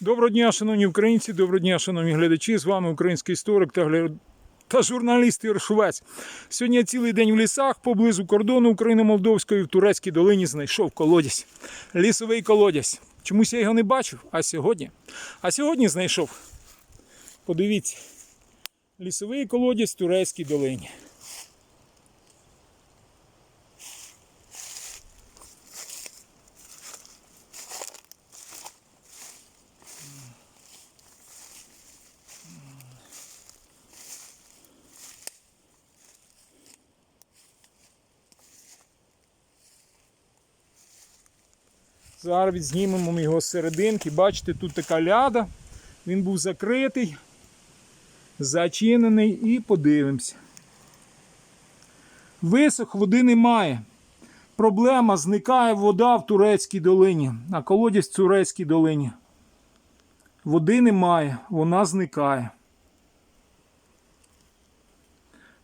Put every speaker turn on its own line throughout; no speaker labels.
Доброго дня, шановні українці, доброго дня, шановні глядачі. З вами український історик та гля- та журналіст Ігор Шувець. Сьогодні я цілий день в лісах поблизу кордону України-Молдовської в Турецькій долині знайшов колодязь. Лісовий колодязь. Чомусь я його не бачив, а сьогодні. А сьогодні знайшов. Подивіться. Лісовий колодязь в Турецькій долині. Зараз відзнімемо його з серединки. Бачите, тут така ляда. Він був закритий, зачинений і подивимося. Висох води немає. Проблема зникає вода в Турецькій долині, а колодязь в Турецькій долині. Води немає, вона зникає.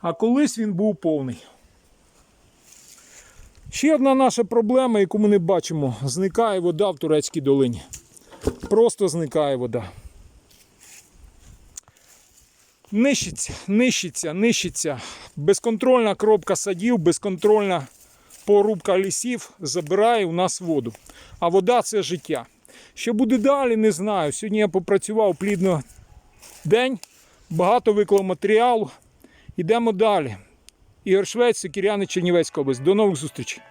А колись він був повний. Ще одна наша проблема, яку ми не бачимо, зникає вода в Турецькій долині. Просто зникає вода. Нищиться, нищиться, нищиться. Безконтрольна кропка садів, безконтрольна порубка лісів забирає у нас воду. А вода це життя. Що буде далі, не знаю. Сьогодні я попрацював плідно день, багато виклав матеріалу. Йдемо далі. Ігор Швець, Сокіряни, Чернівецька область. До нових зустрічей.